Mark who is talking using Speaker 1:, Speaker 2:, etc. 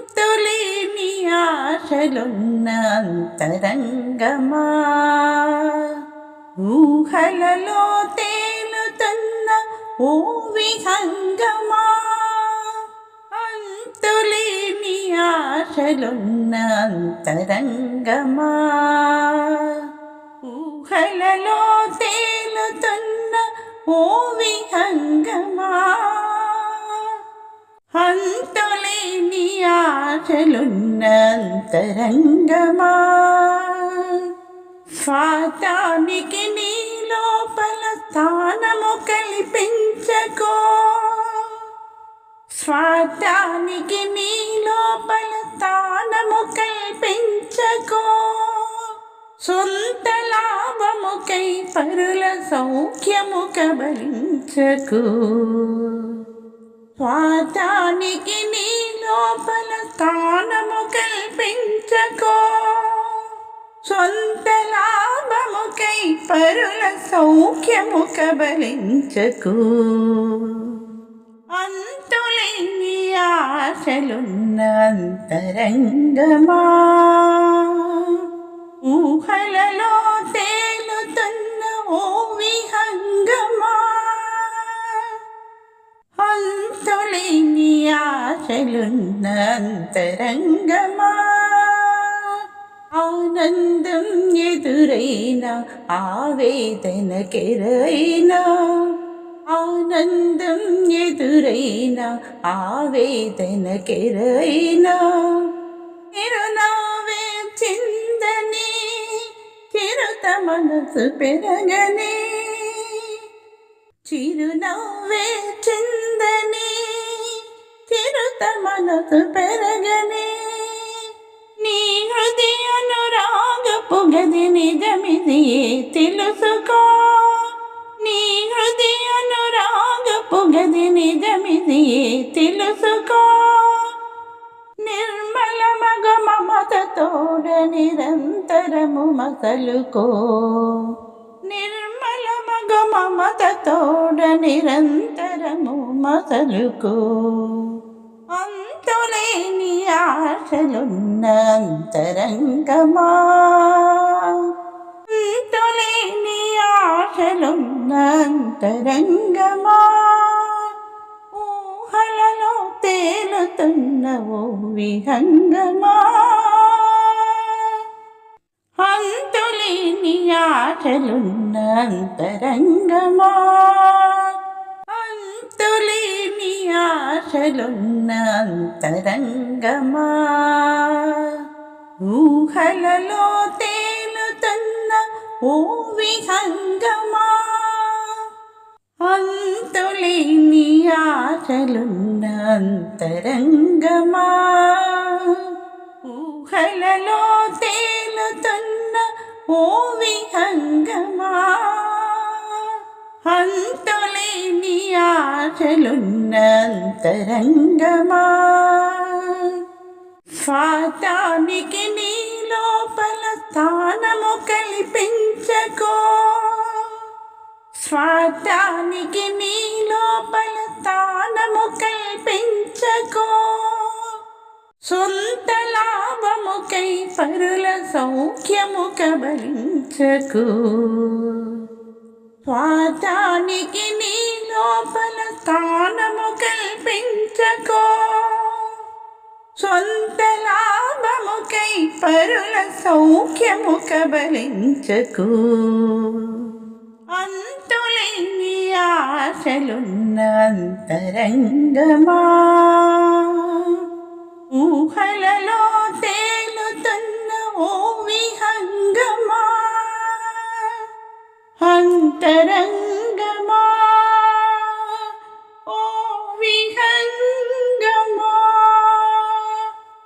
Speaker 1: అంతులేని ఆశలున్న అంతరంగమా? ఊహలలో తేలుతున్న ఓ విహంగమా అంతులేని ఆశలున్న అంతరంగమా? ఊహలలో తేలుతున్న ఓ విహంగమా అంతులేని ఆశలున్నంతరంగమా? స్వాతానికి నీ లోపల స్థానము కల్పించకో. స్వాతానికి నీ లోపల స్థానము కల్పించకో. సొంత లాభముకై పరుల సౌఖ్యము కబలించకు. స్వార్థానికి నీ లోపల స్థానము కల్పించకో. సొంత లాభముకై పరుల సౌఖ్యము కబలించకు. అంతులేని ఆశలున్న అంతరంగమా. ఊహలలో తేలుతున్న ఓ విహంగమా. ఆశలున్న అంతరంగమా ఆనందం ఎదురైనా ఆవేదనకెరైనా ఆనందం ఎదురైనా ఆవేదనకెరైనా చిరునవ్వే చిందని చిరుత మనసు పెరగనే చిరునవ్వే చిందని మనసు పెరగనే నీ హృదయ అనురాగపు గది నిజమిది తెలుసుకో? నీ హృదయ అనురాగపు గది నిజమిది తెలుసుకో? నిర్మల మగ మమత తోడ నిరంతరము మసలుకో. నిర్మల మగ మమత తోడ నిరంతరము మసలుకో. లేని ఆశలున్న అంతరంగమా? లేని ఆశలున్న అంతరంగమా? ఊహలలో తేలుతున్న ఓ విహంగమా? అంతులేని ఆశలున్న అంతరంగమా? ఆశలున్న అంతరంగమా ఊహలలో తేలుతున్న ఓ విహంగమా అంతులేని ఆశలున్న అంతరంగమా ఊహలలో తేలుతున్న ఓ విహంగమా అంతులేని ఆశలున్నంతరంగమా? స్వాతానికి నీ లోపల స్థానము కల్పించకో. స్వాతానికి నీ లోపల స్థానము కల్పించకో. సొంత లాభముకై పరుల సౌఖ్యము కబలించకు. స్వార్థానికి నీ లోపల స్థానము కల్పించకో. సొంత లాభముకై పరుల సౌఖ్యము కబలించకు. అంతులేని ఆశలున్న అంతరంగమా? ఊహలలో తేలుతున్న విహంగమా అంతరంగ